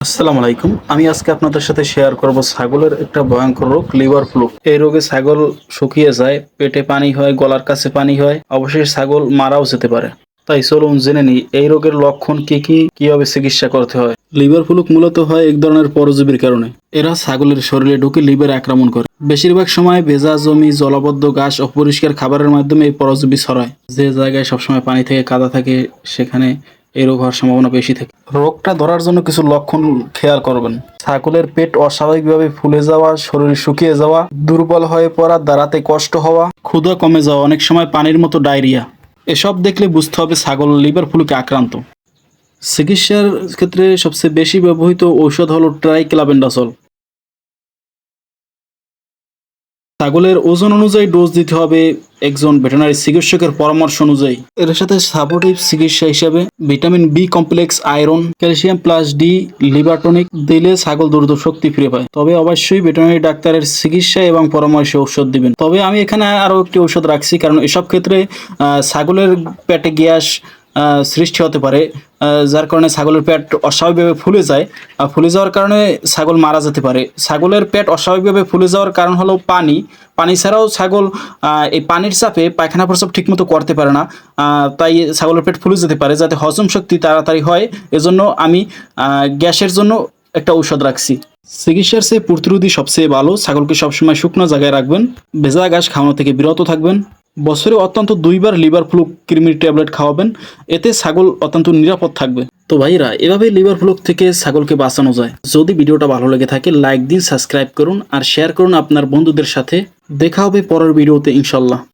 আসসালামু আলাইকুম। আমি আজকে আপনাদের সাথে শেয়ার করব ছাগলের একটা ভয়ঙ্কর রোগ লিভার ফ্লু এই রোগে ছাগল শুকিয়ে যায়, পেটে পানি হয়, গলার কাছে পানি হয় অবশ্যই ছাগল মারাও যেতে পারে। তাই চলুন জেনে নিই, এই রোগের লক্ষণ কি কি, কীভাবে চিকিৎসা করতে হয়? লিভার ফ্লুক মূলত হয় এক ধরনের পরজীবীর কারণে। এরা ছাগলের শরীরে ঢুকে লিভার আক্রমণ করে। বেশিরভাগ সময় ভেজা জমি, জলাবদ্ধ ঘাস, অপরিষ্কার খাবারের মাধ্যমে এই পরজীবী ছড়ায়। যে জায়গায় সবসময় পানি থেকে কাদা থাকে, সেখানে এই রোগ হওয়ার সম্ভাবনা বেশি থাকে। রোগটা ধরার জন্য কিছু লক্ষণ খেয়াল করবেন। ছাগলের পেট অস্বাভাবিকভাবে ফুলে যাওয়া, শরীর শুকিয়ে যাওয়া, দুর্বল হয়ে পড়া, দাঁড়াতে কষ্ট হওয়া ক্ষুধা কমে যাওয়া, অনেক সময় পানির মতো ডায়রিয়া। এসব দেখলে বুঝতে হবে ছাগল লিভার ফ্লুকে আক্রান্ত। চিকিৎসার ক্ষেত্রে সবচেয়ে বেশি ব্যবহৃত ঔষধ হলো ট্রাইক্লাবেন্ডাসল। ছাগলের ওজন অনুযায়ী ডোজ দিতে হবে একজন ভেটেনারি চিকিৎসকের পরামর্শ অনুযায়ী। এর সাথে সাপোর্টিভ চিকিৎসা হিসেবে vitamin B complex iron calcium plus D liver tonic দিলে ছাগল দ্রুত শক্তি ফিরে পায়। তবে অবশ্যই ভেটেনারি ডাক্তারের চিকিৎসা এবং পরামর্শে ঔষধ দিবেন। তবে আমি এখানে আরও একটি ঔষধ রাখছি, কারণ এসব ক্ষেত্রে ছাগলের পেটে গ্যাস সৃষ্টি হতে পারে যার কারণে ছাগলের পেট অস্বাভাবিকভাবে ফুলে যায়। আর ফুলে যাওয়ার কারণে ছাগল মারা যেতে পারে। ছাগলের পেট অস্বাভাবিকভাবে ফুলে যাওয়ার কারণ হলো পানি। পানি ছাড়াও ছাগল এই পানির চাপে পায়খানা প্রস্রাব ঠিকমতো করতে পারে না তাই ছাগলের পেট ফুলে যেতে পারে, যাতে হজম শক্তি তাড়াতাড়ি হয়। এজন্য আমি গ্যাসের জন্য একটা ঔষধ রাখছি। চিকিৎসার চেয়ে প্রতিরোধী সবচেয়ে ভালো। ছাগলকে সবসময় শুকনো জায়গায় রাখবেন। ভেজা ঘাস খাওয়ানো থেকে বিরত থাকবেন। বছরে অত্যন্ত দুইবার লিভার ফ্লু কৃমির ট্যাবলেট খাওয়াবেন। এতে ছাগল অত্যন্ত নিরাপদ থাকবে। তো ভাইরা এভাবে লিভার ফ্লুক থেকে ছাগলকে বাঁচানো যায়। যদি ভিডিওটা ভালো লেগে থাকে, লাইক দিন, সাবস্ক্রাইব করুন আর শেয়ার করুন আপনার বন্ধুদের সাথে। দেখা হবে পরের ভিডিওতে, ইনশাল্লাহ।